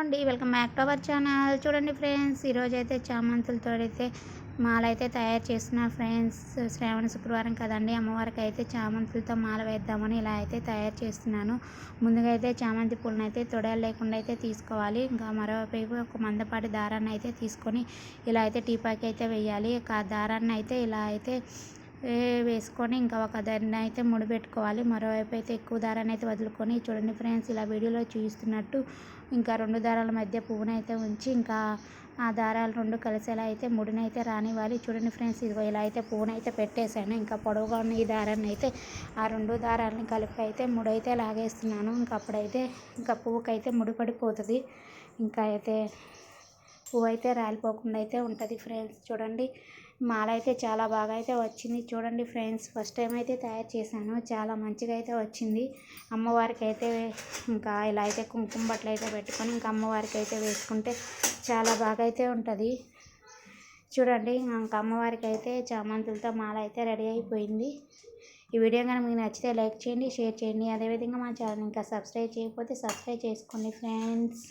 అండి welcome back to our channel. చూడండి friends ఈరోజు అయితే చామంతులతో అయితే మాల అయితే తయారు చేస్తున్నా ఫ్రెండ్స్ శ్రావణ శుక్రవారం కదండి. అమ్మవారికి అయితే చామంతులతో మాల వేద్దామని ఇలా అయితే తయారు చేస్తున్నాను. ముందుగా అయితే చామంతి పూలను అయితే తొడలు లేకుండా అయితే తీసుకోవాలి. ఇంకా మరోవైపు ఒక మందపాటి దారాన్ని అయితే తీసుకొని ఇలా అయితే టీపాకి అయితే వేయాలి. ఆ దారాన్ని అయితే ఇలా అయితే వేసుకొని ఇంకా ఒక దాన్ని అయితే ముడిపెట్టుకోవాలి. మరోవైపు అయితే ఎక్కువ దారాన్ని అయితే వదులుకొని చూడండి ఫ్రెండ్స్ ఇలా వీడియోలో చూపిస్తున్నట్టు ఇంకా రెండు దారాల మధ్య పువ్వునైతే ఉంచి ఇంకా ఆ దారాలు రెండు కలిసేలా అయితే ముడినైతే రానివ్వాలి. చూడండి ఫ్రెండ్స్ ఇదిగో ఇలా అయితే పువ్వునైతే పెట్టేశాను. ఇంకా పొడవుగా ఉన్న ఈ దారాన్ని అయితే ఆ రెండు దారాలని కలిపి అయితే ముడైతే లాగేస్తున్నాను. ఇంకా అప్పుడైతే ఇంకా పువ్వుకైతే ముడిపడిపోతుంది. ఇంకా అయితే పువ్వు అయితే రాలిపోకుండా అయితే ఉంటుంది ఫ్రెండ్స్. చూడండి మాల అయితే చాలా బాగా అయితే వచ్చింది. చూడండి ఫ్రెండ్స్ ఫస్ట్ టైం అయితే తయారు చేశాను. చాలా మంచిగా అయితే వచ్చింది. అమ్మవారికి అయితే ఇంకా ఇలా అయితే కుంకుమ బట్టలు అయితే పెట్టుకొని ఇంకా అమ్మవారికి అయితే వేసుకుంటే చాలా బాగా అయితే ఉంటుంది. చూడండి ఇంకా అమ్మవారికి అయితే చామంతులతో మాల అయితే రెడీ అయిపోయింది. ఈ వీడియో కనుక మీకు నచ్చితే లైక్ చేయండి షేర్ చేయండి. అదేవిధంగా మా ఛానల్ ఇంకా సబ్స్క్రైబ్ చేయకపోతే సబ్స్క్రైబ్ చేసుకోండి ఫ్రెండ్స్.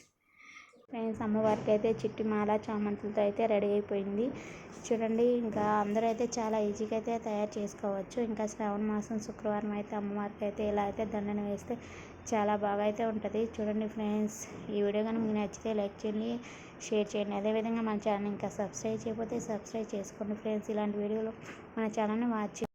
ఫ్రెండ్స్ అమ్మవారికి అయితే చిట్టి మాల చామంతులతో అయితే రెడీ అయిపోయింది. చూడండి ఇంకా అందరూ అయితే చాలా ఈజీగా అయితే తయారు చేసుకోవచ్చు. ఇంకా శ్రావణ మాసం శుక్రవారం అయితే అమ్మవారికి అయితే ఇలా అయితే దండన వేస్తే చాలా బాగా అయితే ఉంటుంది. చూడండి ఫ్రెండ్స్ ఈ వీడియో కనుక మీకు నచ్చితే లైక్ చేయండి షేర్ చేయండి. అదేవిధంగా మన ఛానల్ ఇంకా సబ్స్క్రైబ్ చేయకపోతే సబ్స్క్రైబ్ చేసుకోండి ఫ్రెండ్స్. ఇలాంటి వీడియోలు మన ఛానల్ని వాచ్